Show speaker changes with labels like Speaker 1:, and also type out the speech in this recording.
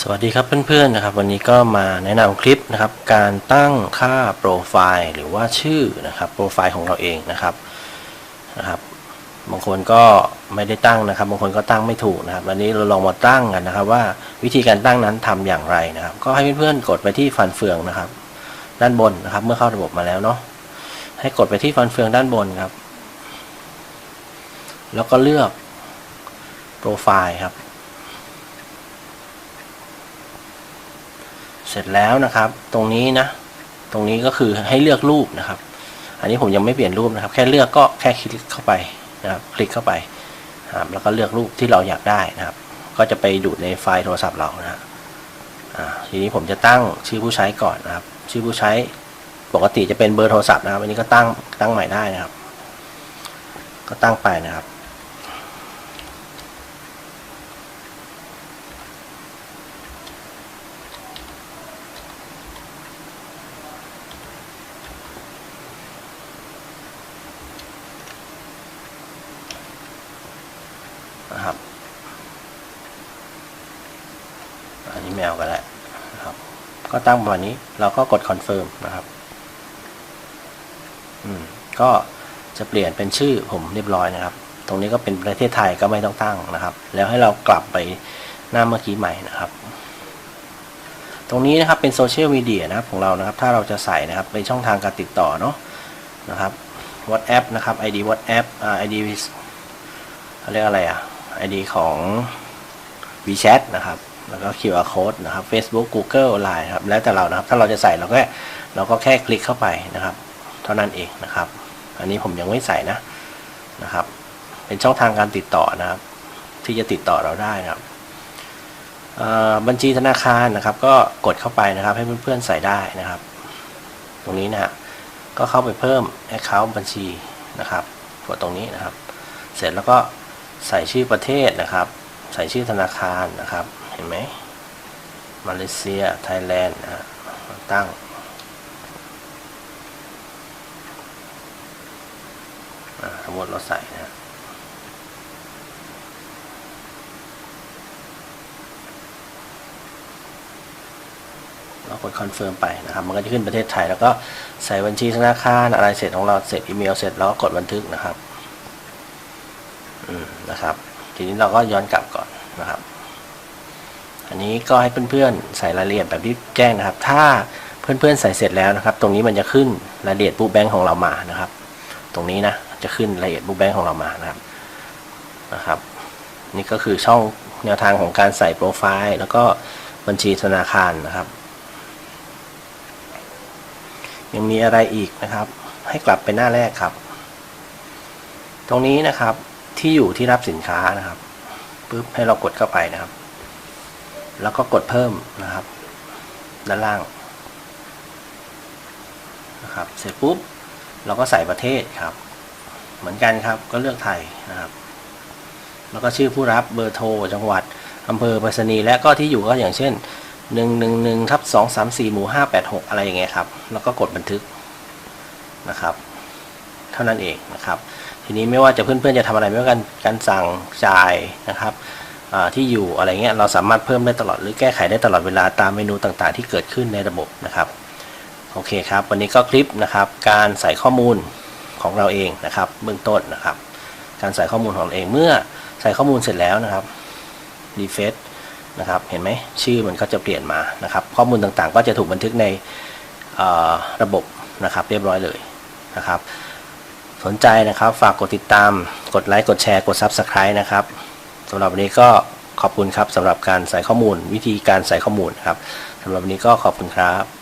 Speaker 1: สวัสดีครับเพื่อนๆนะครับวันนี้ก็มาแนะนำคลิปนะครับการตั้งค่าโปรไฟล์หรือว่าชื่อนะครับโปรไฟล์ของเราเองนะครับนะครับบางคนก็ไม่ได้ตั้งนะครับบางคนก็ตั้งไม่ถูกนะครับวันนี้เราลองมาตั้งกันนะครับ ว่าวิธีการตั้งนั้นทำอย่างไรนะครับ ก็ให้เพื่อนๆกดไปที่ฟันเฟืองนะครับ ด้านบนนะครับ เมื่อเข้าระบบมาแล้วเนาะให้กดไปที่ฟันเฟืองด้านบนครับ แล้วก็เลือกโปรไฟล์ครับ เสร็จแล้วนะครับ ตรงนี้นะ ตรงนี้ก็คือให้เลือกรูปนะครับ อันนี้ผมยังไม่เปลี่ยนรูปนะครับ แค่เลือกก็แค่คลิกเข้าไปนะครับ คลิกเข้าไปครับแล้วก็เลือกรูปที่เราอยากได้นะครับ ก็จะไปดูดในไฟล์โทรศัพท์เรานะฮะทีนี้ผมจะตั้งชื่อผู้ใช้ก่อนนะครับ ชื่อผู้ใช้ปกติจะเป็นเบอร์โทรศัพท์นะครับ อันนี้ก็ตั้งตั้งใหม่ได้นะครับ ก็ตั้งไปนะครับ อันนี้แมวกันแล้วนะครับ ก็ตั้งประมาณนี้เราก็กดคอนเฟิร์มนะครับ อืม ก็จะเปลี่ยนเป็นชื่อผมเรียบร้อยนะครับ ตรงนี้ก็เป็นประเทศไทยก็ไม่ต้องตั้งนะครับ แล้วให้เรากลับไปหน้าเมื่อกี้ใหม่นะครับ ตรงนี้นะครับเป็นโซเชียลมีเดียนะครับของเรานะครับ ถ้าเราจะใส่นะครับเป็นช่องทางการติดต่อเนาะนะครับ WhatsApp นะครับ ID WhatsApp อ่า ID เขาเรียกอะไรอะ ID ของ WeChat นะครับ แล้วก็ QR code นะครับ Facebook Google Line ครับแล้วแต่เรานะครับ ถ้าเราจะใส่เราก็เราก็แค่คลิกเข้าไปนะครับ เท่านั้นเองนะครับ อันนี้ผมยังไม่ใส่นะนะครับ เป็นช่องทางการติดต่อนะครับ ที่จะติดต่อเราได้นะครับบัญชีธนาคารนะครับ ก็กดเข้าไปนะครับ ให้เพื่อนๆใส่ได้นะครับ ตรงนี้นะฮะก็เข้าไปเพิ่ม Account บัญชีนะครับกดตรงนี้นะครับ เสร็จแล้วก็ใส่ชื่อประเทศนะครับ ใส่ชื่อธนาคารนะครับ ห็นไหมมาเลเซีย ไทยแลนด์นะตั้ง สมมติเราใส่นะเรากดคอนเฟิร์มไปนะครับ มันก็จะขึ้นประเทศไทย แล้วก็ใส่บัญชีธนาคารอะไรเสร็จของเราเสร็จอีเมลเสร็จแล้วก็กดบันทึกนะครับ อืมนะครับ ทีนี้เราก็ย้อนกลับก่อนนะครับ อันนี้ก็ให้เพื่อนๆใส่รายละเอียดแบบที่แจ้งนะครับ ถ้าเพื่อนๆใส่เสร็จแล้วนะครับ ตรงนี้มันจะขึ้นรายละเอียดบูแบงค์ของเรามานะครับ ตรงนี้นะจะขึ้นรายละเอียดบูแบงค์ของเรามานะครับนะครับ นี่ก็คือช่องแนวทางของการใส่โปรไฟล์แล้วก็บัญชีธนาคารนะครับ ยังมีอะไรอีกนะครับ ให้กลับไปหน้าแรกครับ ตรงนี้นะครับที่อยู่ที่รับสินค้านะครับปุ๊บให้เรากดเข้าไปนะครับ แล้วก็กดเพิ่มนะครับ ด้านล่างนะครับเสร็จปุ๊บเราก็ใส่ประเทศครับ เหมือนกันครับก็เลือกไทยนะครับ แล้วก็ชื่อผู้รับเบอร์โทรจังหวัดอำเภอไปรษณีย์และก็ที่อยู่ก็อย่างเช่นหนึ่งหนึ่งหนึ่งทับสองสามสี่หมู่ห้าแปดหกอะไรอย่างเงี้ยครับ แล้วก็กดบันทึกนะครับ เท่านั้นเองนะครับ ทีนี้ไม่ว่าจะเพื่อนๆจะทำอะไรไม่ว่าการการสั่งจ่ายนะครับ ที่อยู่อะไรเงี้ยเราสามารถเพิ่มได้ตลอดหรือแก้ไขได้ตลอดเวลาตามเมนูต่างๆ ที่เกิดขึ้นในระบบนะครับโอเคครับวันนี้ก็คลิปนะครับการใส่ข้อมูลของเราเองนะครับ เบื้องต้นนะครับ การใส่ข้อมูลของเราเองเมื่อใส่ข้อมูลเสร็จแล้วนะครับรีเฟซนะครับเห็นไหมชื่อมันก็จะเปลี่ยนมานะครับ ข้อมูลต่างๆ ก็จะถูกบันทึกในระบบนะครับเรียบร้อยเลยนะครับ สนใจนะครับฝากกดติดตามกดไลค์กดแชร์กด Subscribe นะครับ สำหรับวันนี้ก็ขอบคุณครับสำหรับการใส่ข้อมูล วิธีการใส่ข้อมูลครับสำหรับวันนี้ก็ขอบคุณครับ